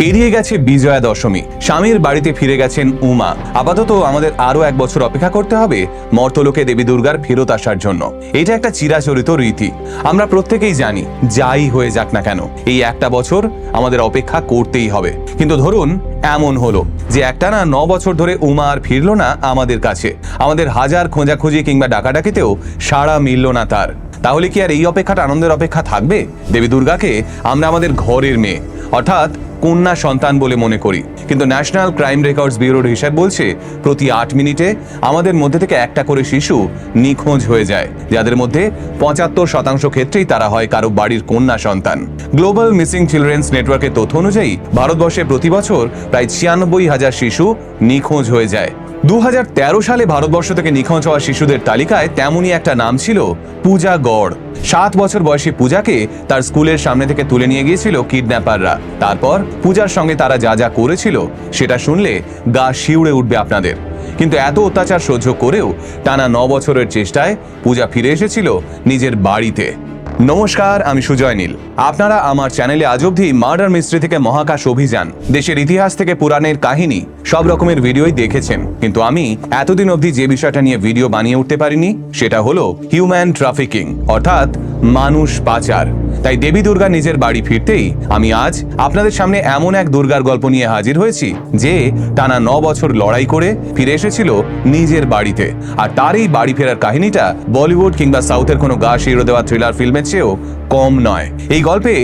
পেরিয়ে গেছে বিজয়া দশমী স্বামীর বাড়িতে ফিরে গেছেন উমা। আপাতত আমাদের আরও এক বছর অপেক্ষা করতে হবে মর্তলোকে দেবী দুর্গার ফেরত আসার জন্য। এটা একটা চিরাচরিত রীতি। আমরা প্রত্যেকেই জানি, যাই হয়ে যাক না কেন, এই একটা বছর আমাদের অপেক্ষা করতেই হবে। কিন্তু ধরুন, এমন হলো যে একটা না ন বছর ধরে উমা আর ফিরলো না আমাদের কাছে। আমাদের হাজার খোঁজাখুঁজি কিংবা ডাকাডাকিতেও সাড়া মিলল না তার। তাহলে কি আর এই অপেক্ষাটা আনন্দের অপেক্ষা থাকবে? দেবী দুর্গাকে আমরা আমাদের ঘরের মেয়ে। অর্থাৎ কন্যা সন্তান বলে মনে করি। কিন্তু ন্যাশনাল ক্রাইম রেকর্ডস ব্যুরোর হিসাব বলছে, প্রতি আট মিনিটে আমাদের মধ্যে থেকে একটা করে শিশু নিখোঁজ হয়ে যায়, যাদের মধ্যে পঁচাত্তর শতাংশ ক্ষেত্রেই তারা হয় কারও বাড়ির কন্যা সন্তান। গ্লোবাল মিসিং চিলড্রেন্স নেটওয়ার্কের তথ্য অনুযায়ী, ভারতবর্ষে প্রতি বছর প্রায় ছিয়ানব্বই হাজার শিশু নিখোঁজ হয়ে যায়। দু হাজার তেরো সালে ভারতবর্ষ থেকে নিখোঁজ হওয়া শিশুদের তালিকায় তেমনই একটা নাম ছিল পূজা গড়। সাত বছর বয়সী পূজাকে তার স্কুলের সামনে থেকে তুলে নিয়ে গিয়েছিল কিডন্যাপাররা। তারপর পূজার সঙ্গে তারা যা যা করেছিল সেটা শুনলে গা শিউড়ে উঠবে আপনাদের। কিন্তু এত অত্যাচার সহ্য করেও টানা ন বছরের চেষ্টায় পূজা ফিরে এসেছিল নিজের বাড়িতে। নমস্কার, আমি সুজয় নীল। আপনারা আমার চ্যানেলে আজ অবধি মার্ডার মিস্ট্রি থেকে মহাকাশ অভিযান, দেশের ইতিহাস থেকে পুরাণের কাহিনী, সব রকমের ভিডিওই দেখেছেন। কিন্তু আমি এতদিন অবধি যে বিষয়টা নিয়ে ভিডিও বানিয়ে উঠতে পারিনি, সেটা হলো হিউম্যান ট্রাফিকিং অর্থাৎ মানুষ পাচার। তাই দেবী দুর্গা নিজের বাড়ি ফিরতেই আমি আজ আপনাদের সামনে এমন এক দুর্গার গল্প নিয়ে হাজির হয়েছি, যে টানা ন বছর লড়াই করে ফিরে এসেছিল নিজের বাড়িতে। আর তার এই বাড়ি ফেরার কাহিনীটা বলিউড কিংবা সাউথের কোনো গা শিরো দেওয়া থ্রিলার ফিল্মের চেয়েও কম নয়। এই গল্পে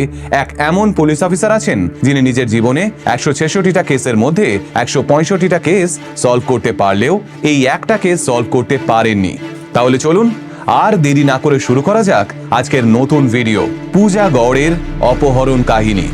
এক এমন পুলিশ অফিসার আছেন, যিনি নিজের জীবনে একশো ছেষট্টিটা কেসের মধ্যে একশো পঁয়ষট্টিটা কেস সলভ করতে পারলেও এই একটা কেস সলভ করতে পারেননি। তাহলে চলুন আর দেরি না করে শুরু করা যাক আজকের নতুন ভিডিও পূজা গড়ের অপহরণ কাহিনী।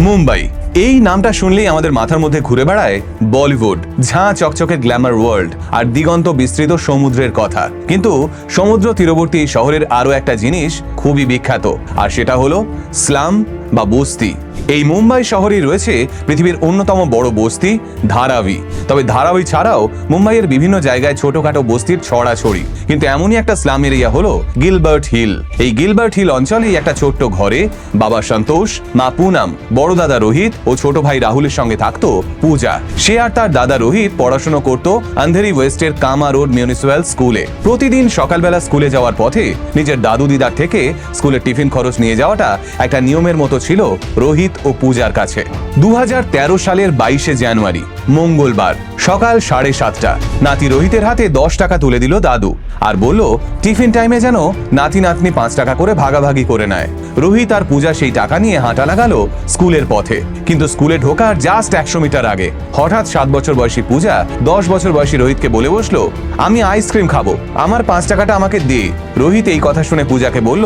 মুম্বাই, এই নামটা শুনলেই আমাদের মাথার মধ্যে ঘুরে বেড়ায় বলিউড, ঝাঁ চকচকে গ্ল্যামার ওয়ার্ল্ড আর দিগন্ত বিস্তৃত সমুদ্রের কথা। কিন্তু সমুদ্র তীরবর্তী শহরের আরও একটা জিনিস খুবই বিখ্যাত, আর সেটা হলো স্লাম বা বস্তি। এই মুম্বাই শহরেই রয়েছে পৃথিবীর অন্যতম বড় বস্তি, ধারাবি। তবে ধারাবি ছাড়াও মুম্বাইয়ের বিভিন্ন জায়গায় ছোটখাটো বস্তির ছড়াছড়ি। কিন্তু এমনই একটা স্লাম এরিয়া হলো গিলবার্ট হিল। এই গিলবার্ট হিল অঞ্চলেই একটা ছোট্ট ঘরে বাবা সন্তোষ, মা পুনাম, বড় দাদা রোহিত ও ছোট ভাই রাহুলের সঙ্গে থাকতো পূজা। সে আর তার দাদা রোহিত পড়াশোনা করত আন্ধেরি ওয়েস্টের কামা রোড মিউনিসিপ্যাল স্কুলে। প্রতিদিন সকালবেলা স্কুলে যাওয়ার পথে নিজের দাদু দিদার থেকে স্কুলের টিফিন খরচ নিয়ে যাওয়াটা একটা নিয়মের মতো ছিল রোহিত ও পূজার কাছে। দু হাজার তেরো সালের বাইশে জানুয়ারি, মঙ্গলবার, সকাল সাড়ে সাতটা। নাতি রোহিতের হাতে দশ টাকা তুলে দিল দাদু। আর বলল, টিফিন টাইমে যেন নাতি নাতনি পাঁচ টাকা করে ভাগাভাগি করে নেয়। রোহিত আর পূজা সেই টাকা নিয়ে হাঁটা লাগালো স্কুলের পথে। কিন্তু স্কুলে ঢোকার জাস্ট একশো মিটার আগে, হঠাৎ সাত বছর বয়সী পূজা দশ বছর বয়সী রোহিতকে বলে বসল, আমি আইসক্রিম খাব, আমার পাঁচ টাকাটা আমাকে দে। রোহিত এই কথা শুনে পূজাকে বলল,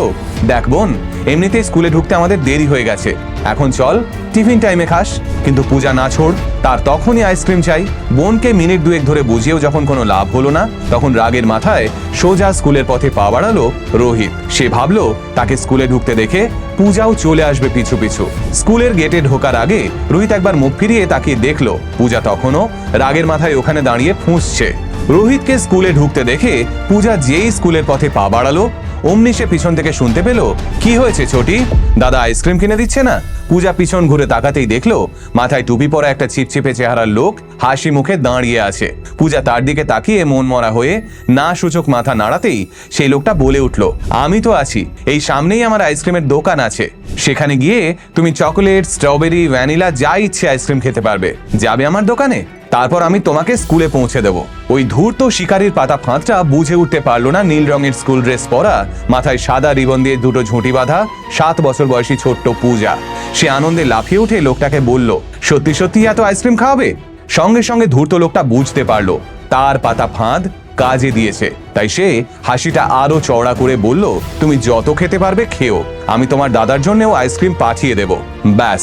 দেখ বোন, এমনিতেই স্কুলে ঢুকতে আমাদের দেরি হয়ে গেছে। এখন চল, টিফিন টাইমে খাস, কিন্তু পূজা না ছোড়, তার তখনই আইসক্রিম চাই। বোনকে মিনিট দুয়েক ধরে বুঝিয়েও যখন কোনো লাভ হলো না, তখন রাগের মাথায় সোজা স্কুলের পথে পা বাড়ালো রোহিত। সে ভাবলো, তাকে স্কুলে ঢুকতে দেখে পূজাও চলে আসবে পিছু পিছু। স্কুলের গেটে ঢোকার আগে রোহিত একবার মুখ ফিরিয়ে তাকিয়ে দেখল, পূজা তখনও রাগের মাথায় ওখানে দাঁড়িয়ে ফুঁসছে। রোহিতকে স্কুলে ঢুকতে দেখে পূজা যেই স্কুলের পথে পা বাড়ালো অমনি সে পিছন থেকে শুনতে পেল, কি হয়েছে ছোটি? দাদা আইসক্রিম কিনে দিচ্ছে না? পূজা পিছন ঘুরে তাকাতেই দেখল, মাথায় টুপি পরা একটা ছিপছিপে চেহারার লোক হাসি মুখে দাঁড়িয়ে আছে। পূজা তার দিকে তাকিয়ে মন মরা হয়ে না সূচক মাথা নাড়াতেই সেই লোকটা বলে উঠল, আমি তো আছি। এই সামনেই আমার আইসক্রিমের দোকান আছে। সেখানে গিয়ে তুমি চকোলেট, স্ট্রবেরি, ভ্যানিলা, যা ইচ্ছে আইসক্রিম খেতে পারবে। যাবে আমার দোকানে? তারপর আমি তোমাকে স্কুলে পৌঁছে দেব। ওই ধূর্ত শিকারির পাতা ফাঁদটা বুঝে উঠতে পারল না নীল রঙের স্কুল ড্রেস পরা, মাথায় সাদা রিবন দিয়ে দুটো ঝুঁটি বাঁধা সাত বছর বয়সী ছোট্ট পূজা। সে আনন্দে লাফিয়ে উঠে লোকটাকে বলল, সত্যি সত্যি এত আইসক্রিম খাওয়াবে? সঙ্গে সঙ্গে ধূর্ত লোকটা বুঝতে পারল, তার পাতা ফাঁদ কাজে দিয়েছে। তাই সে হাসিটা আরও চওড়া করে বলল, তুমি যত খেতে পারবে খেও, আমি তোমার দাদার জন্যও আইসক্রিম পাঠিয়ে দেব। ব্যাস,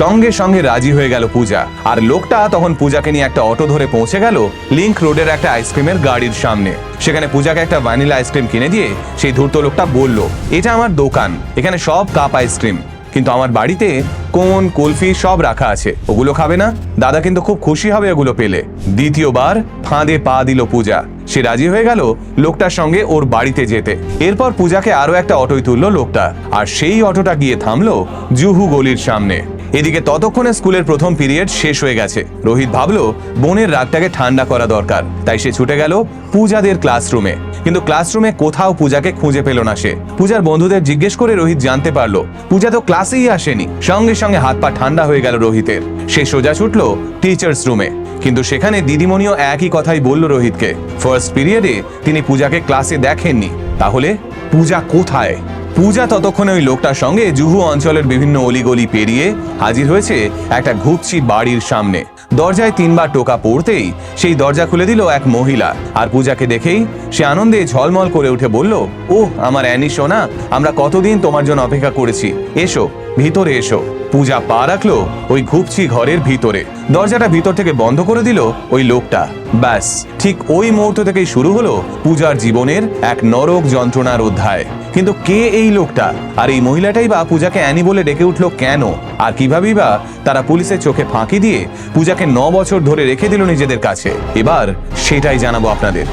সঙ্গে সঙ্গে রাজি হয়ে গেল পূজা। আর লোকটা তখন পূজাকে নিয়ে একটা অটো ধরে পৌঁছে গেল লিঙ্ক রোডের একটা আইসক্রিমের গাড়ির সামনে। সেখানে পূজাকে একটা ভ্যানিলা আইসক্রিম কিনে দিয়ে সেই ধূর্ত লোকটা বলল, এটা আমার দোকান, এখানে সব কাপ আইসক্রিম। কিন্তু আমার বাড়িতে কোন কুলফি সব রাখা আছে। ওগুলো খাবে না? দাদা কিন্তু খুব খুশি হবে ওগুলো পেলে। দ্বিতীয়বার ফাঁদে পা দিল পূজা। সে রাজি হয়ে গেল লোকটার সঙ্গে ওর বাড়িতে যেতে। এরপর পূজাকে আরও একটা অটোয় তুললো লোকটা। আর সেই অটোটা গিয়ে থামলো জুহু গলির সামনে। এদিকে ততক্ষণে স্কুলের প্রথম পিরিয়ড শেষ হয়ে গেছে। রোহিত ভাবলো, বোনের রাগটাকে ঠান্ডা করা দরকার। তাই সে ছুটে গেল পূজাদের ক্লাসরুমে। কিন্তু ক্লাসরুমে কোথাও পূজাকে খুঁজে পেল না সে। পূজার বন্ধুদের জিজ্ঞেস করে রোহিত জানতে পারল, পূজা তো ক্লাসেই আসেনি। সঙ্গে সঙ্গে হাত পা ঠান্ডা হয়ে গেল রোহিতের। সে সোজা ছুটলো টিচার্স রুমে। কিন্তু সেখানে দিদিমণিও একই কথাই বলল রোহিতকে। ফার্স্ট পিরিয়ডে তিনি পূজাকে ক্লাসে দেখেননি। তাহলে পূজা কোথায়? পূজা ততক্ষণে ওই লোকটার সঙ্গে জুহু অঞ্চলের বিভিন্ন অলিগলি পেরিয়ে হাজির হয়েছে একটা ঘুপচি বাড়ির সামনে। দরজায় তিনবার টোকা পড়তেই সেই দরজা খুলে দিল এক মহিলা আর পূজাকে দেখেই সে আনন্দে ঝলমল করে উঠে বলল ও আমার অ্যানি সোনা, আমরা কতদিন তোমার জন্য অপেক্ষা করেছি। এসো। ভিতরে এসো। পূজা পা রাখল ওই ঘুপচি ঘরের ভিতরে। দরজাটা ভিতর থেকে বন্ধ করে দিল ওই লোকটা। ব্যাস, ঠিক ওই মুহূর্ত থেকেই শুরু হলো পূজার জীবনের এক নরক যন্ত্রণার অধ্যায়। কিন্তু কে এই লোকটা? আর এই মহিলাটাই বা পূজাকে অ্যানি বলে ডেকে উঠল কেন? আর কিভাবেই বা তারা পুলিশের চোখে ফাঁকি দিয়ে পূজাকে ন বছর ধরে রেখে দিল নিজেদের কাছে? এবার সেটাই জানাব আপনাদের।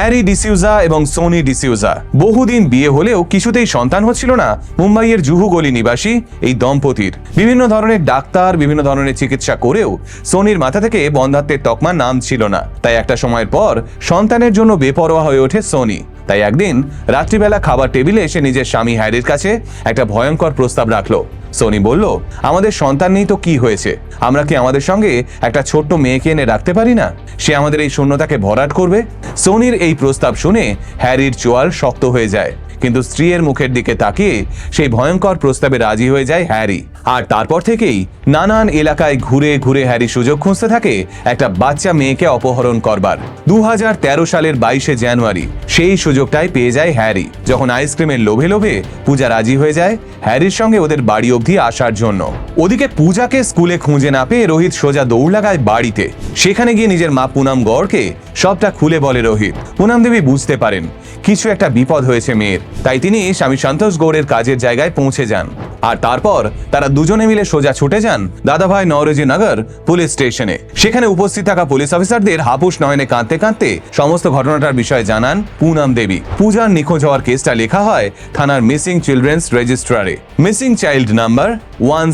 হ্যারি ডিসিউজা এবং সোনি ডিসিউজা। বহুদিন বিয়ে হলেও কিছুতেই সন্তান হচ্ছিল না। মুম্বাইয়ের জুহু গলি নিবাসী, এই দম্পতির। বিভিন্ন ধরনের ডাক্তার, বিভিন্ন ধরনের চিকিৎসা করেও সোনির মাথা থেকে বন্ধাত্মের তকমা নাম ছিল না। তাই একটা সময়ের পর সন্তানের জন্য বেপরোয়া হয়ে ওঠে সোনি। তাই একদিন রাত্রিবেলা খাবার টেবিলে এসে নিজের স্বামী হ্যারির কাছে একটা ভয়ঙ্কর প্রস্তাব রাখল। সোনি বলল, আমাদের সন্তান নেই তো কি হয়েছে? আমরা কি আমাদের সঙ্গে একটা ছোট্ট মেয়েকে এনে রাখতে পারি না? সে আমাদের এই শূন্যতাকে ভরাট করবে? সোনির এই প্রস্তাব শুনে হ্যারির চোয়াল শক্ত হয়ে যায়। কিন্তু স্ত্রীর মুখের দিকে তাকিয়ে সেই ভয়ঙ্কর প্রস্তাবে রাজি হয়ে যায় হ্যারি। আর তারপর থেকেই নানান এলাকায় ঘুরে ঘুরে হ্যারি সুযোগ খুঁজতে থাকে একটা বাচ্চা মেয়েকে অপহরণ করবার। দু হাজার তেরো সালের বাইশে জানুয়ারি সেই সুযোগটাই পেয়ে যায় হ্যারি। যখন আইসক্রিমের লোভে লোভে পূজা রাজি হয়ে যায় হ্যারির সঙ্গে ওদের বাড়ি অবধি আসার জন্য। ওদিকে পূজাকে স্কুলে খুঁজে না পেয়ে রোহিত সোজা দৌড় লাগায় বাড়িতে। সেখানে গিয়ে নিজের মা পুনাম গড়কে সবটা খুলে বলে, রোহিত, পুনাম দেবী বুঝতে পারেন, কিছু একটা বিপদ হয়েছে মেয়ের। তাই তিনি স্বামী সন্তোষ গৌড়ের কাজের জায়গায় পৌঁছে যান। আর তারপর তারা দুজনে মিলে সোজা ছুটে যান দাদাভাই নওরোজি নগর পুলিশ স্টেশনে। সেখানে উপস্থিত থাকা পুলিশ অফিসারদের হাপুস নয়নে কাঁদতে কাঁদতে সমস্ত ঘটনাটার বিষয়ে জানান পুনাম দেবী। পূজার নিখোঁজ হওয়ার কেসটা লেখা হয় থানার মিসিং চিলড্রেন্স রেজিস্ট্রারে। মিসিং চাইল্ড নাম্বার ওয়ান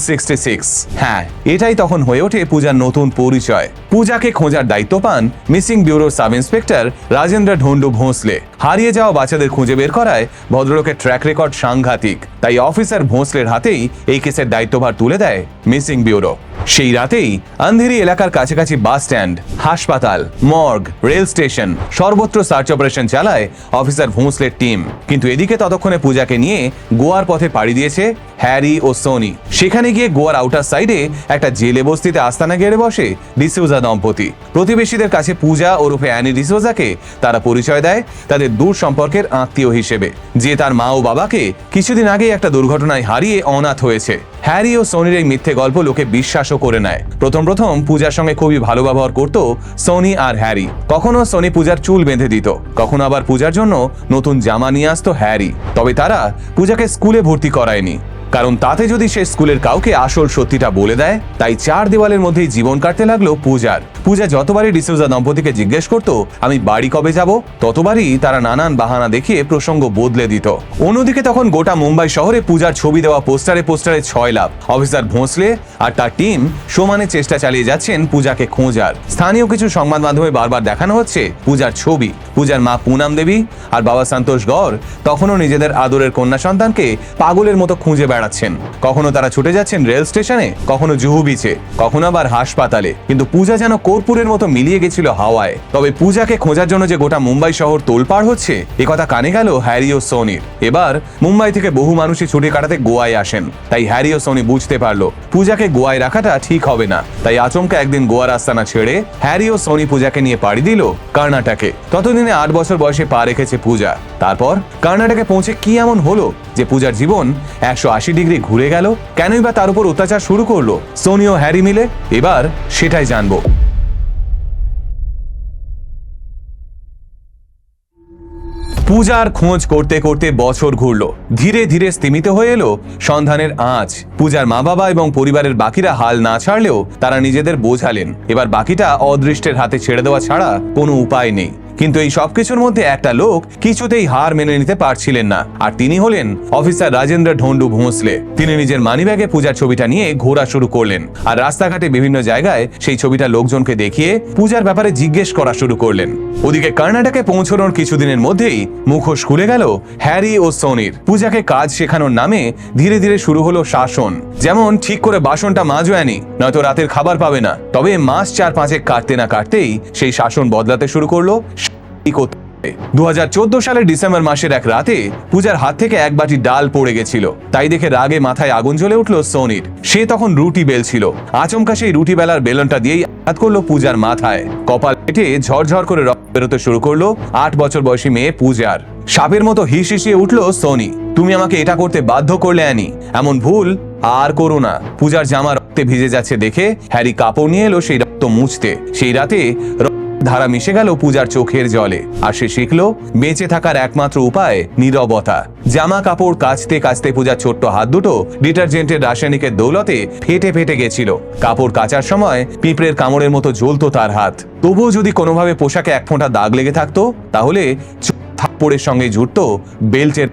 হ্যাঁ এটাই তখন হয়ে ওঠে পূজার নতুন পরিচয়। পূজাকে খোঁজার দায়িত্ব পান মিসিং ব্যুরোর সাব ইন্সপেক্টর রাজেন্দ্র ঢন্ডু ভোঁসলে। হারিয়ে যাওয়া বাচ্চাদের খুঁজে বের করায় ভদ্রলোকের ট্র্যাক রেকর্ড সাংঘাতিক, তাই অফিসার ভোঁসলের হাতেই এই কেসের দায়িত্বভার তুলে দেয় মিসিং ব্যুরো সেই রাতেই আন্ধেরি এলাকার কাছাকাছি বাস স্ট্যান্ড, হাসপাতাল, মর্গ, রেল স্টেশন, সর্বত্র সার্চ অপারেশন চালায় অফিসার ভোঁসলের টিম। কিন্তু এদিকে ততক্ষণে পূজাকে নিয়ে গোয়ার পথে পাড়ি দিয়েছে হ্যারি ও সোনি। সেখানে গিয়ে গোয়ার আউটার সাইডে একটা জেলে বস্তিতে আস্তানা গেড়ে বসে ডিসিউজা দম্পতি। প্রতিবেশীদের কাছে পূজা ওরফে অ্যানি ডিসোজাকে তারা পরিচয় দেয় তাদের দূর সম্পর্কের আত্মীয় হিসেবে, যে তার মা ও বাবাকে কিছুদিন আগে একটা দুর্ঘটনায় হারিয়ে অনাথ হয়েছে। হ্যারি ও সোনির এই মিথ্যে গল্প লোকে বিশ্বাসও করে নেয়। প্রথম প্রথম পূজার সঙ্গে খুবই ভালো ব্যবহার করত সোনি আর হ্যারি। কখনো সোনি পূজার চুল বেঁধে দিত, কখনো আবার পূজার জন্য নতুন জামা নিয়ে আসতো হ্যারি। তবে তারা পূজাকে স্কুলে ভর্তি করায়নি। কারণ তাতে যদি সে স্কুলের কাউকে আসল সত্যিটা বলে দেয়, তাই চার দেওয়ালের মধ্যেই জীবন কাটতে লাগল পূজার। পূজা যতবারই ডিসুজা দম্পতিকে জিজ্ঞেস করত, আমি বাড়ি কবে যাব? ততবারই তারা নানান বাহানা দেখিয়ে প্রসঙ্গ বদলে দিত। অন্যদিকে তখন গোটা মুম্বাই শহরে পূজার ছবি দেওয়া পোস্টারে পোস্টারে ছয় লাভ। অফিসার ভোঁসলে আর তার টিম সমানে চেষ্টা চালিয়ে যাচ্ছেন পূজাকে খোঁজার। স্থানীয় কিছু সংবাদ মাধ্যমে বারবার দেখানো হচ্ছে পূজার ছবি। পূজার মা পুনাম দেবী আর বাবা সন্তোষ গড় তখনও নিজেদের আদরের কন্যা সন্তানকে পাগলের মতো খুঁজে বেড়াচ্ছেন। কখনো তারা ছুটে যাচ্ছেন রেল স্টেশনে, কখনো জুহু বিচে, কখনো আবার হাসপাতালে। কিন্তু পূজা যেন কর্পূরের মতো মিলিয়ে গেছিল হাওয়ায়। তবে পূজাকে খোঁজার জন্য যে গোটা মুম্বাই শহর তোলপাড় হচ্ছে একথা কানে গেল হ্যারি ও সোনির। এবার মুম্বাই থেকে বহু মানুষই ছুটি কাটাতে গোয়ায় আসেন। তাই হ্যারি ও সোনি বুঝতে পারল, পূজাকে গোয়ায় রাখাটা ঠিক হবে না। তাই আচমকা একদিন গোয়ার আস্তানা ছেড়ে হ্যারি ও সোনি পূজাকে নিয়ে পাড়ি দিল কর্ণাটকে। ততদিনে আট বছর বয়সে পা রেখেছে পূজা। তারপর কর্ণাটকে পৌঁছে কি এমন হলো যে পূজার জীবন একশো আশি ডিগ্রি ঘুরে গেল? কেনই বা তার উপর অত্যাচার শুরু করল? সোনি ও হ্যারি মিলে? এবার সেটাই জানব। পূজার খোঁজ করতে করতে বছর ঘুরল। ধীরে ধীরে স্তিমিত হয়ে এলো। সন্ধানের আঁচ। পূজার মা বাবা এবং পরিবারের বাকিরা হাল না ছাড়লেও তারা নিজেদের বোঝালেন। এবার বাকিটা অদৃষ্টের হাতে ছেড়ে দেওয়া ছাড়া কোনো উপায় নেই। কিন্তু এই সবকিছুর মধ্যে একটা লোক কিছুতেই হার মেনে নিতে পারছিলেন না। আর তিনি হলেন অফিসার রাজেন্দ্র ঢন্ডু ভোঁসলে। তিনি নিজের মানিব্যাগে পূজার ছবিটা নিয়ে ঘোরা শুরু করলেন। আর রাস্তাঘাটে বিভিন্ন জায়গায় সেই ছবিটা লোকজনকে দেখিয়ে পূজার ব্যাপারে জিজ্ঞেস করা শুরু করলেন। ওদিকে কর্ণাটকে পৌঁছানোর কিছুদিনের মধ্যেই মুখোশ খুলে গেল হ্যারি ও সোনির। পূজাকে কাজ শেখানোর নামে ধীরে ধীরে শুরু হলো শাসন। যেমন ঠিক করে বাসনটা মাজো আনি নয়তো রাতের খাবার পাবে না। তবে মাস চার পাঁচে কাটতে না কাটতেই সেই শাসন বদলাতে শুরু করল। দু হাজার চোদ্দ সালের ডিসেম্বর মাসের এক রাতে পূজার হাত থেকে এক বাটি ডাল পড়ে গেছিল। তাই দেখে রাগে মাথায় আগুন জ্বলে উঠল সোনির। সে তখন রুটি বেলছিল। আচমকা সেই রুটি বেলার বেলনটা দিয়েই আঘাত করল পূজার মাথায়। কপাল পেটে ঝরঝর করে রক্ত বেরোতে শুরু করল আট বছর বয়সী মেয়ে পূজার। সাপের মতো হিস হিসিয়ে উঠল সোনি। তুমি আমাকে এটা করতে বাধ্য করলে আনি এমন ভুল আর করো না। পূজার জামা রক্তে ভিজে যাচ্ছে দেখে হ্যারি কাপড় নিয়ে এলো সেই রক্ত মুছতে। সেই রাতে রক্ত ধারা মিশে গেল পূজার চোখের জলে। আর সে শিখল, বেঁচে থাকার একমাত্র উপায় নীরবতা। জামা কাপড় কাচতে কাচতে পূজার ছোট্ট হাত দুটো ডিটারজেন্টের রাসায়নিকের দৌলতে ফেটে ফেটে গেছিল। কাপড় কাচার সময় পিঁপড়ের কামড়ের মতো জ্বলতো তার হাত। তবুও যদি কোনোভাবে পোশাকে এক ফোঁটা দাগ লেগে থাকতো, তাহলে থাপ্পড়ের সঙ্গে জুটত বেল্টের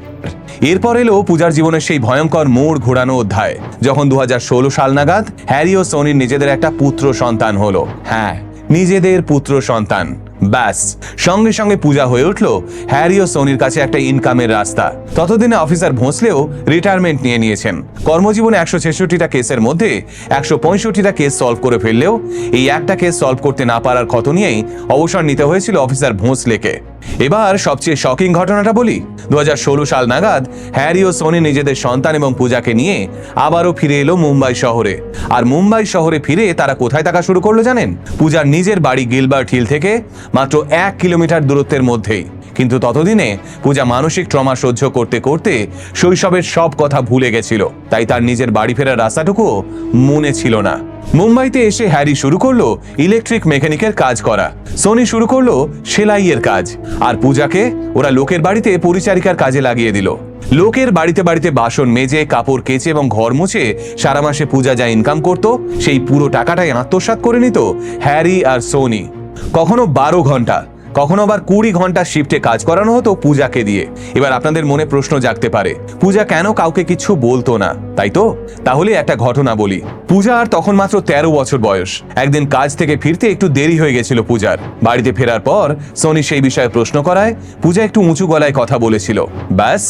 এরপর এলো পূজার জীবনের সেই ভয়ঙ্কর মোড় ঘোরানো অধ্যায়, যখন দু হাজার ষোলো সাল নাগাদ হ্যারি ও সোনির নিজেদের একটা পুত্র সন্তান হলো। হ্যাঁ নিজেদের পুত্র সন্তান। ব্যাস, সঙ্গে সঙ্গে পূজা হয়ে উঠল হ্যারি ও সোনির কাছে একটা ইনকামের রাস্তা। ততদিনে অফিসার ভোঁসলেও রিটায়ারমেন্ট নিয়ে নিয়েছেন। কর্মজীবনে একশো ছেষট্টিটা কেসের মধ্যে একশো পঁয়ষট্টিটা কেস সলভ করে ফেললেও এই একটা কেস সলভ করতে না পারার ক্ষত নিয়েই অবসর নিতে হয়েছিল অফিসার ভোঁসলেকে। এবার সবচেয়ে শকিং ঘটনাটা বলি। দু হাজার ষোলো সাল নাগাদ হ্যারি ও সোনি নিজেদের সন্তান এবং পূজাকে নিয়ে আবারও ফিরে এলো মুম্বাই শহরে। আর মুম্বাই শহরে ফিরে তারা কোথায় থাকা শুরু করল জানেন? পূজার নিজের বাড়ি গিলবার্ট হিল থেকে মাত্র এক কিলোমিটার দূরত্বের মধ্যেই। কিন্তু ততদিনে পূজা মানসিক ট্রমা সহ্য করতে করতে শৈশবের সব কথা ভুলে গেছিল। তাই তার নিজের বাড়ি ফেরার রাস্তাটুকুও মনে ছিল না। মুম্বাইতে এসে হ্যারি শুরু করল ইলেকট্রিক মেকানিকের কাজ করা। সোনি শুরু করল সেলাইয়ের কাজ। আর পূজাকে ওরা লোকের বাড়িতে পরিচারিকার কাজে লাগিয়ে দিল। লোকের বাড়িতে বাড়িতে বাসন মেজে, কাপড় কেচে এবং ঘর মুছে সারা মাসে পূজা যা ইনকাম করত, সেই পুরো টাকাটাই আত্মসাৎ করে নিত হ্যারি আর সোনি। কখনো বারো ঘণ্টা। কখনো আবার কুড়ি ঘণ্টা শিফটে কাজ করানো হতো পূজাকে দিয়ে। এবার আপনাদের মনে প্রশ্ন জাগতে পারে, পূজা কেন কাউকে কিছু বলতো না, তাই তো? তাহলে একটা ঘটনা বলি, পূজা আর তখন মাত্র তেরো বছর বয়স। একদিন কাজ থেকে ফিরতে একটু দেরি হয়ে গেছিল পূজার। বাড়িতে ফেরার পর সোনি সেই বিষয়ে প্রশ্ন করায়, পূজা একটু উঁচু গলায় কথা বলেছিল। ব্যাস,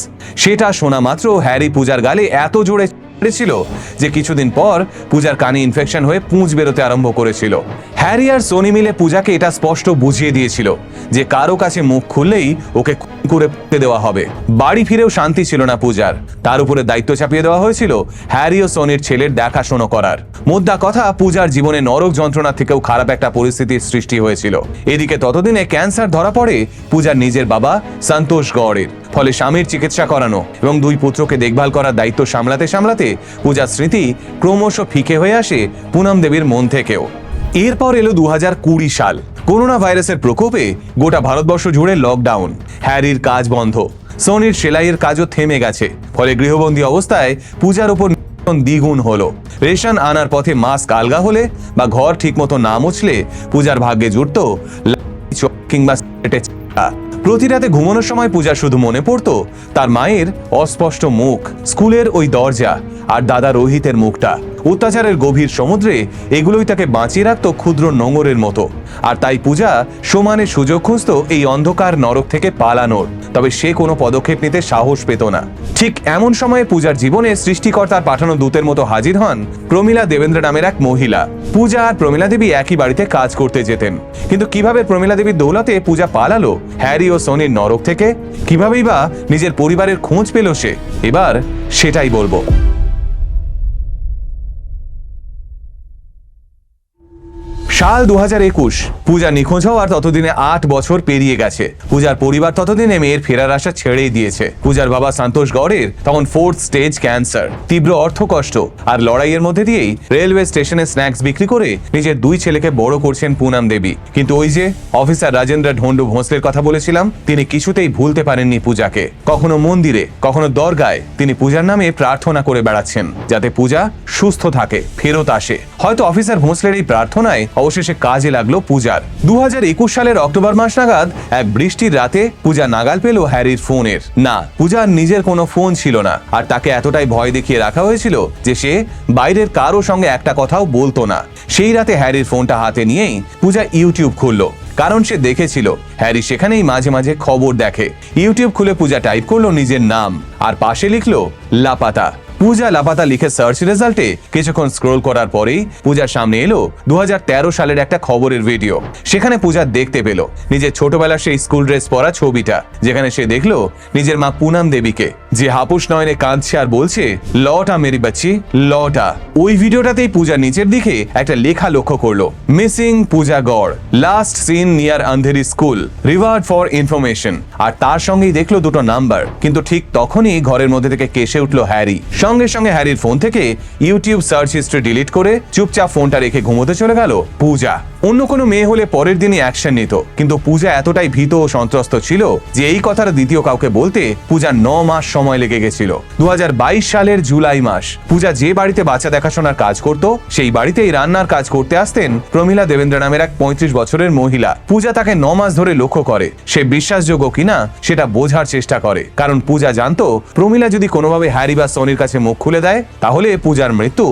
সেটা শোনা মাত্র হ্যারি পূজার গালে এত জোরে ছিল যে কিছুদিন পর পূজার কানে ইনফেকশন হয়ে পুঁজ বেরোতে আরম্ভ করেছিল। হ্যারি আর সোনি মিলে পূজাকে এটা স্পষ্ট বুঝিয়ে দিয়েছিল যে কারও কাছে মুখ খুললেই ওকে করে দেওয়া হবে। বাড়ি ফিরেও শান্তি ছিল না পূজার। তার উপরে দায়িত্ব চাপিয়ে দেওয়া হয়েছিল হ্যারি ও সোনির ছেলের দেখাশোনা করার। মোদ্দা কথা, পূজার জীবনে নরক যন্ত্রণা থেকেও খারাপ একটা পরিস্থিতির সৃষ্টি হয়েছিল। এদিকে ততদিনে ক্যান্সার ধরা পড়ে পূজার নিজের বাবা সন্তোষ গড়ের। ফলে স্বামীর চিকিৎসা করানো এবং দুই পুত্রকে দেখভাল করার দায়িত্ব সামলাতে সামলাতে পূজার স্মৃতি ক্রমশ ফিকে হয়ে আসে পুনম দেবীর মন থেকেও। এরপর এলো দু কুড়ি সাল। করোনা ভাইরাসের প্রকোপে গোটা ভারতবর্ষ জুড়ে লকডাউন হ্যারির কাজ বন্ধ। সোনির সেলাইয়ের কাজও থেমে গেছে। ফলে গৃহবন্দী অবস্থায় পূজার উপর দ্বিগুণ হলো। রেশন আনার পথে মাস্ক আলগা হলে বা ঘর ঠিকমতো না মুছলে পূজার ভাগ্যে জুটত কিংবা। প্রতি রাতে ঘুমানোর সময় পূজা শুধু মনে পড়ত, তার মায়ের অস্পষ্ট মুখ, স্কুলের ওই দরজা আর দাদা রোহিতের মুখটা। অত্যাচারের গভীর সমুদ্রে এগুলোই তাকে বাঁচিয়ে রাখত ক্ষুদ্র নোঙরের মতো। আর তাই পূজা সমানে সুযোগ খুঁজত এই অন্ধকার নরক থেকে পালানোর। তবে সে কোনো পদক্ষেপ নিতে সাহস পেত না। ঠিক এমন সময়ে পূজার জীবনে সৃষ্টিকর্তার পাঠানো দূতের মতো হাজির হন প্রমীলা দেবেন্দ্র নামের এক মহিলা। পূজা আর প্রমীলা দেবী একই বাড়িতে কাজ করতে যেতেন। কিন্তু কীভাবে প্রমীলা দেবীর দৌলতে পূজা পালালো হ্যারি ও সোনির নরক থেকে? কিভাবেই বা নিজের পরিবারের খোঁজ পেল সে? এবার সেটাই বলব। সাল দু হাজার একুশ, পূজা নিখোঁজ হওয়ার ততদিনে আট বছর পেরিয়ে গেছে। পূজার পরিবার ততদিনে মেয়ের ফেরার আশা ছেড়েই দিয়েছে। পূজার বাবা সন্তোষ গড়ের তখন ফোর্থ স্টেজ ক্যান্সার তীব্র অর্থকষ্ট আর লড়াইয়ের মধ্যে দিয়েই রেলওয়ে স্টেশনে স্ন্যাক্স বিক্রি করে নিজের দুই ছেলেকে বড় করছেন পুনাম দেবী। কিন্তু ওই যে অফিসার রাজেন্দ্র ঢন্ডু ভোঁসলের কথা বলেছিলাম, তিনি কিছুতেই ভুলতে পারেননি পূজাকে। কখনো মন্দিরে, কখনো দরগায় তিনি পূজার নামে প্রার্থনা করে বেড়াচ্ছেন, যাতে পূজা সুস্থ থাকে, ফেরত আসে। হয়তো অফিসার ভোঁসলের এই প্রার্থনায় অবশেষে কাজে লাগল পূজার। দুহাজার একুশ সালের অক্টোবর মাস নাগাদ এক বৃষ্টির রাতে পূজা নাগাল পেল হ্যারির ফোনের। না, পূজার নিজের কোনো ফোন ছিল না, আর তাকে এতটাই ভয় দেখিয়ে রাখা হয়েছিল যে সে বাইরের কারও সঙ্গে একটা কথাও বলতো না। সেই রাতে হ্যারির ফোনটা হাতে নিয়েই পূজা ইউটিউব খুললো, কারণ সে দেখেছিল হ্যারি সেখানেই মাঝে মাঝে খবর দেখে। ইউটিউব খুলে পূজা টাইপ করল নিজের নাম, আর পাশে লিখলো, লাপাতা। পূজা লাপাতা লিখে সার্চ রেজাল্টে কিছুক্ষণ স্ক্রোল করার পরেই পূজার সামনে এলো দু হাজার তেরো সালের একটা খবরের ভিডিও সেখানে পূজা দেখতে পেল। নিজের ছোটবেলার সেই স্কুল ড্রেস পরা ছবিটা, যেখানে সে দেখল নিজের মা পুনাম দেবীকে। যে হাপুস নয়নে কাঁদছে আর বলছে, লটা মেরি বাচ্চি, লটা। ওই ভিডিওটাতেই পূজা নিচের দিকে একটা লেখা লক্ষ্য করল missing Puja Gaur last seen near Andheri school reward for information আর তার সঙ্গেই দেখল দুটো নাম্বার, কিন্তু ঠিক তখনই ঘরের মধ্যে থেকে কেসে উঠল হ্যারি। সঙ্গে সঙ্গে হ্যারির ফোন থেকে ইউটিউব সার্চ হিস্ট্রি ডিলিট করে চুপচাপ ফোনটা রেখে ঘুমোতে চলে গেল পূজা। অন্য কোনো মেয়ে হলে পরের দিনই অ্যাকশন নিত, কিন্তু পূজা এতটাই ভীত ও সন্ত্রস্ত ছিল যে এই কথাটা দ্বিতীয় কাউকে বলতে পূজা ন মাস সময় লেগে গেছিল। দু সালের জুলাই মাস, পূজা যে বাড়িতে বাচ্চা দেখাশোনার কাজ করত, সেই বাড়িতেই রান্নার কাজ করতে আসতেন প্রমীলা দেবেন্দ্র নামের এক পঁয়ত্রিশ বছরের মহিলা। পূজা তাকে ন মাস ধরে লক্ষ্য করে। সে বিশ্বাসযোগ্য কিনা, সেটা বোঝার চেষ্টা করে। কারণ পূজা জানতো, প্রমীলা যদি কোনোভাবে হ্যারি বা সনির কাছে মুখ খুলে দেয়, তাহলে পূজার মৃত্যু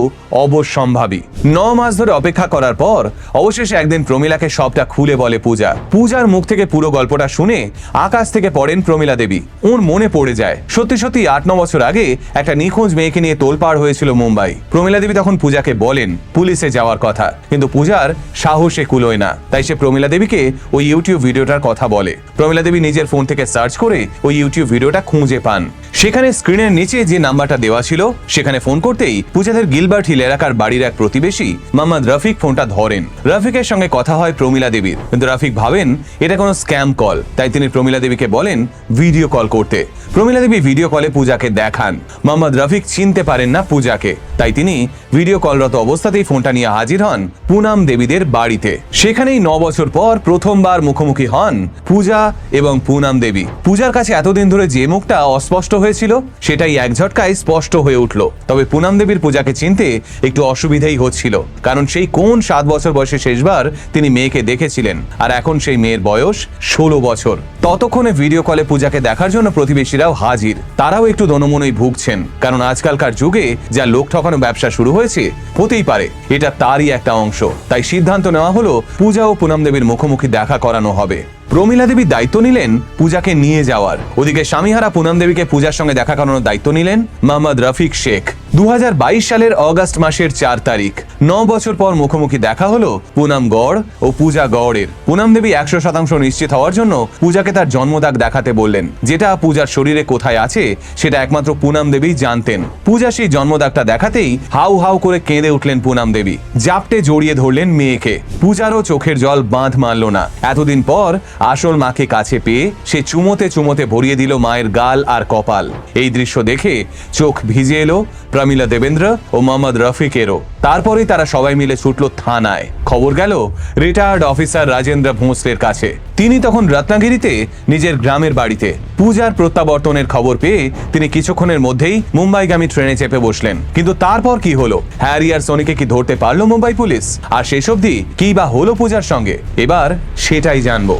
অবশ্যম্ভাবী। ন মাস ধরে অপেক্ষা করার পর, অবশেষে একদিন প্রমীলাকে সবটা খুলে বলে পূজা। পূজার মুখ থেকে পুরো গল্পটা শুনে আকাশ থেকে পড়েন প্রমীলা দেবী। ওর মনে পড়ে যায়, সত্যি সত্যি আট, ন বছর আগে একটা নিখোঁজ মেয়েকে নিয়ে তোলপাড় হয়েছিল মুম্বাই। প্রমীলা দেবী তখন পূজাকে বলেন, পুলিশে যাওয়ার কথা। কিন্তু পূজার সাহসে কুলোয় না। তাই সে প্রমীলা দেবীকে ওই ইউটিউব ভিডিওটার কথা বলে। প্রমীলা দেবী নিজের ফোন থেকে সার্চ করে ওই ইউটিউব ভিডিওটা খুঁজে পান। সেখানে স্ক্রিনের নিচে যে নাম্বারটা দেওয়া ছিল, সেখানে ফোন করতেই পূজাদের গিলবার্ট হিল এলাকার বাড়ির এক প্রতিবেশী মোহাম্মদ রফিক ফোনটা ধরেন। রফিকের সঙ্গে কথা হয় প্রমীলা দেবীর কিন্তু রফিক ভাবেন, এটা কোনো স্ক্যাম কল। তাই তিনি প্রমীলা দেবীকে বলেন, ভিডিও কল করতে। প্রমীলা দেবী ভিডিও কলে পূজাকে দেখান। মোহাম্মদ রফিক চিনতে পারেন না পূজাকে। তাই তিনি ভিডিও কলরত অবস্থাতেই ফোনটা নিয়ে হাজির হন পুনাম দেবীদের বাড়িতে। সেখানেই ন বছর পর প্রথমবার মুখোমুখি হন পূজা এবং পুনাম দেবী। পূজার কাছে এতদিন ধরে যে মুখটা অস্পষ্ট হয়েছিল, সেটাই এক ঝটকায় স্পষ্ট হয়ে উঠল। তবে পুনাম দেবীর পূজাকে চিনতে একটু অসুবিধাই হচ্ছিল, কারণ সেই কোন সাত বছর বয়সে শেষবার তিনি মেয়েকে দেখেছিলেন। আর এখন সেই মেয়ের বয়স ষোলো বছর। ততক্ষণে ভিডিও কলে পূজাকে দেখার জন্য প্রতিবেশীরাও হাজির। তারাও একটু দনমনই ভুগছেন, কারণ আজকালকার যুগে যা লোক ঠকানো ব্যবসা শুরু হয়েছে হতেই পারে, এটা তারই একটা অংশ। তাই সিদ্ধান্ত নেওয়া হলো পূজা ও পুনম দেবীর মুখোমুখি দেখা করানো হবে। প্রমীলা দেবী দায়িত্ব নিলেন পূজাকে নিয়ে যাওয়ার। ওদিকে স্বামীহারা পুনম দেবীকে পূজার সঙ্গে দেখা করানোর দায়িত্ব নিলেন মোহাম্মদ রফিক শেখ। দু হাজার বাইশ সালের অগাস্ট মাসের চার তারিখ। ন বছর পর মুখোমুখি দেখা হলো পুনাম গড় ও পূজা গড়ের। পুনাম দেবী একশো শতাংশ নিশ্চিত হওয়ার জন্য পূজাকে তার জন্মদাগ দেখাতে বললেন। যেটা পূজার শরীরে কোথায় আছে, সেটা একমাত্র পুনাম দেবী জানতেন। পূজা সেই জন্মদাগটা দেখাতেই হাউ হাউ করে কেঁদে উঠলেন পুনাম দেবী। জাপটে জড়িয়ে ধরলেন মেয়েকে। পূজারও চোখের জল বাঁধ মারল না। এতদিন পর আসল মাকে কাছে পেয়ে সে চুমোতে চুমোতে ভরিয়ে দিল মায়ের গাল আর কপাল। এই দৃশ্য দেখে চোখ ভিজে এলো প্রমিলা দেবেন্দ্র ও মোহাম্মদ রফিকেরও। তারপরেই তারা সবাই মিলে ছুটল থানায়। খবর গেল রিটায়ার্ড অফিসার রাজেন্দ্র ভোঁসলের কাছে। তিনি তখন রত্নাগিরিতে নিজের গ্রামের বাড়িতে। পূজার প্রত্যাবর্তনের খবর পেয়ে তিনি কিছুক্ষণের মধ্যেই মুম্বাইগামী ট্রেনে চেপে বসলেন। কিন্তু তারপর কি হলো? হ্যারি আর সোনিকে কি ধরতে পারল মুম্বাই পুলিশ? আর শেষ অবধি কি বা হলো পূজার সঙ্গে? এবার সেটাই জানব।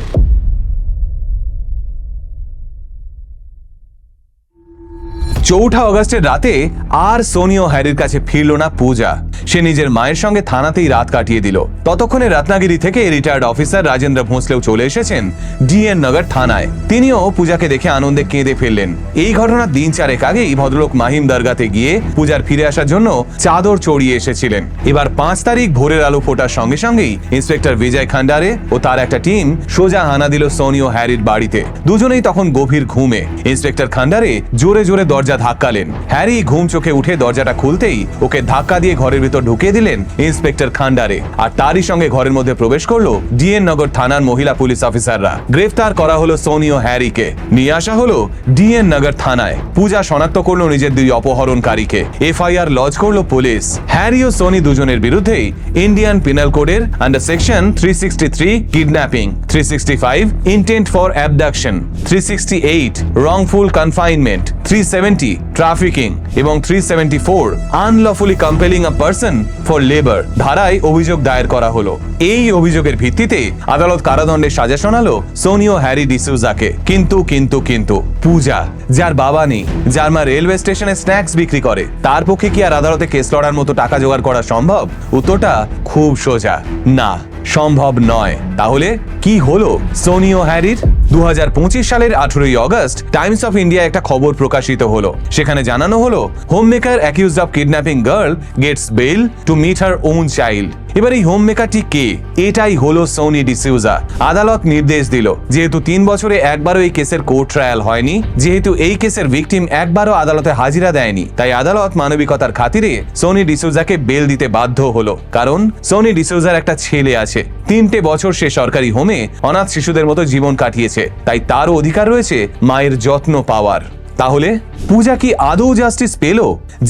চৌঠা অগস্টের রাতে আর সোনি ও হ্যারির কাছে ফিরল না পূজা। সে নিজের মায়ের সঙ্গে থানাতেই রাত কাটিয়ে দিল। ততক্ষণে রত্নাগিরি থেকে রিটায়ার্ড অফিসার রাজেন্দ্র ভোঁসলেও চলে এসেছেন ডিএন নগর থানায়। তিনিও পূজাকে দেখে আনন্দে কেঁদে ফেললেন। এই ঘটনার দিন চারেক আগেই ভদ্রলোক মাহিম দরগাতে গিয়ে পূজার ফিরে আসার জন্য চাদর চড়িয়ে এসেছিলেন। এবার পাঁচ তারিখ ভোরের আলো ফোটার সঙ্গে সঙ্গেই ইন্সপেক্টর বিজয় খান্ডারে ও তার একটা টিম সোজা হানা দিল সোনি ও হ্যারির বাড়িতে। দুজনেই তখন গভীর ঘুমে। ইন্সপেক্টর খান্ডারে জোরে জোরে দরজা ধাক্কালেন। হ্যারি ঘুম চোখে উঠে দরজাটা খুলতেই ওকে ধাক্কা দিয়ে ঘরের ভিতর ঢুকিয়ে দিলেন ইন্সপেক্টর খান্ডারে। আর তারই সঙ্গে ঘরের মধ্যে প্রবেশ করল ডিএন নগর থানার মহিলা পুলিশ অফিসাররা। গ্রেফতার করা হলো সোনি ও হ্যারিকে। নিয়ে আসা হলো ডিএন নগর থানায়। পূজা শনাক্ত করল নিজের দুই অপহরণকারীকে। এফআইআর লজ করল পুলিশ। হ্যারি ও সোনি দুজনের বিরুদ্ধেই ইন্ডিয়ান পিনাল কোডের under section three sixty three kidnapping three sixty five intent for abduction three sixty eight wrongful confinement three seventy trafficking এবং three seventy four unlawfully compelling a person for labour ধারায় অভিযোগ দায়ের করা হলো। এই অভিযোগের ভিত্তিতে আদালত কারাদণ্ডের সাজা শোনালো সোনি ও হ্যারি ডিসুজাকে কিন্তু কিন্তু কিন্তু, পূজা, যার বাবা নেই, যার মা রেলওয়ে স্টেশনে স্ন্যাক্স বিক্রি করে, তার পক্ষে কি আর আদালতে কেস লড়ার মতো টাকা জোগাড় করা সম্ভব? উত্তরটা খুব সোজা। না, সম্ভব নয়। তাহলে কি হলো সোনিও হ্যারির? দুহাজার পঁচিশ সালের আঠেরোই অগস্ট টাইমস অফ ইন্ডিয়া একটা খবর প্রকাশিত হলো। সেখানে জানানো হলো home maker accused of kidnapping girl gets bail to meet her own child এবার এই হোম মেকারটি কে? এটাই হলো সোনি ডিসিউজা আদালত নির্দেশ দিল, যেহেতু তিন বছরে একবারও এই কেসের কোর্ট ট্রায়াল হয়নি, যেহেতু এই কেসের ভিকটিম একবারও আদালতে হাজিরা দেয়নি, তাই আদালত মানবিকতার খাতিরে সোনি ডিসুজাকে বেল দিতে বাধ্য হলো। কারণ সোনি ডিসুজার একটা ছেলে আছে তিনটে বছর সে সরকারি হোমে অনাথ শিশুদের মতো জীবন কাটিয়েছে। তাই তারও অধিকার রয়েছে মায়ের যত্ন পাওয়ার। তাহলে পূজা কি আদৌ জাস্টিস পেল?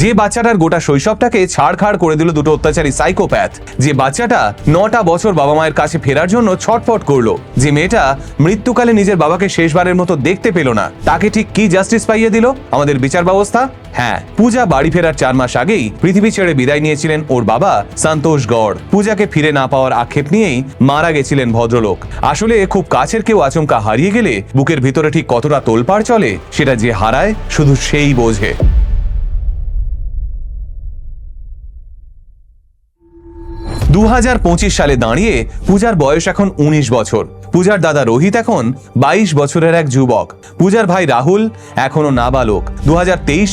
যে বাচ্চাটার গোটা শৈশবটাকে ছাড়খাড় করে দিল দুটো অত্যাচারী সাইকোপ্যাথ যে বাচ্চাটা নটা বছর বাবা মায়ের কাছে ফেরার জন্য ছটফট করল, যে মেয়েটা মৃত্যুকালে নিজের বাবাকে শেষবারের মতো দেখতে পেল না, তাকে ঠিক কি জাস্টিস পাইয়ে দিল? আমাদের বিচার ব্যবস্থা? হ্যাঁ পূজা বাড়ি ফেরার চার মাস আগেই পৃথিবী ছেড়ে বিদায় নিয়েছিলেন ওর বাবা সন্তোষ গড়। পূজাকে ফিরে না পাওয়ার আক্ষেপ নিয়েই মারা গেছিলেন ভদ্রলোক। আসলে খুব কাছের কেউ আচমকা হারিয়ে গেলে বুকের ভিতরে ঠিক কতটা তোলপাড় চলে, সেটা যে হারায় শুধু সেই বোঝে। দু হাজার পঁচিশ সালে দাঁড়িয়ে পূজার বয়স এখন ১৯ বছর। পূজার দাদা রোহিত এখন ২২ বছরের এক যুবক। পূজার ভাই রাহুল এখনও নাবালক। দু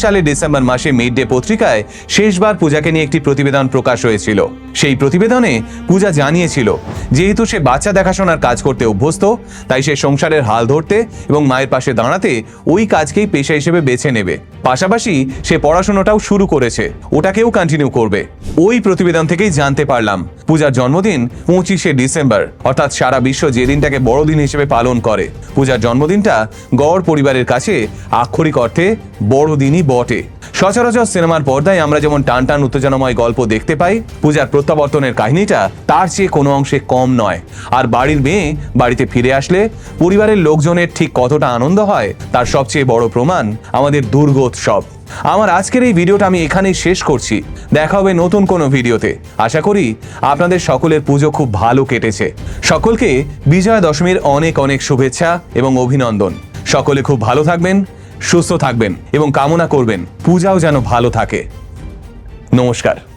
সালে ডিসেম্বর মাসে মিড ডে পত্রিকায় শেষবার পূজাকে নিয়ে একটি প্রতিবেদন প্রকাশ হয়েছিল। সেই প্রতিবেদনে পূজা জানিয়েছিল, যেহেতু সে বাচ্চা দেখাশোনার কাজ করতে অভ্যস্ত, তাই সে সংসারের হাল ধরতে এবং মায়ের পাশে দাঁড়াতে ওই কাজকেই পেশা হিসেবে বেছে নেবে। পাশাপাশি সে পড়াশোনাটাও শুরু করেছে, ওটাকেও কন্টিনিউ করবে। ওই প্রতিবেদন থেকেই জানতে পারলাম, পূজার জন্মদিন পঁচিশে ডিসেম্বর, অর্থাৎ সারা বিশ্ব যে দিনটাকে বড়দিন হিসেবে পালন করে। পূজার জন্মদিনটা গড় পরিবারের কাছে আক্ষরিক অর্থে বড়দিনই বটে। সচরাচর সিনেমার পর্দায় আমরা যেমন টান টান উত্তেজনাময় গল্প দেখতে পাই, পূজার প্রত্যাবর্তনের কাহিনীটা তার চেয়ে কোনো অংশে কম নয়। আর বাড়ির মেয়ে বাড়িতে ফিরে আসলে পরিবারের লোকজনের ঠিক কতটা আনন্দ হয়, তার সবচেয়ে বড় প্রমাণ আমাদের দুর্গোৎসব। আমার আজকের এই ভিডিওটা আমি এখানেই শেষ করছি। দেখা হবে নতুন কোনো ভিডিওতে। আশা করি আপনাদের সকলের পুজো খুব ভালো কেটেছে। সকলকে বিজয়া দশমীর অনেক অনেক শুভেচ্ছা এবং অভিনন্দন। সকলে খুব ভালো থাকবেন, সুস্থ থাকবেন এবং কামনা করবেন। পূজাও যেন ভালো থাকে। নমস্কার।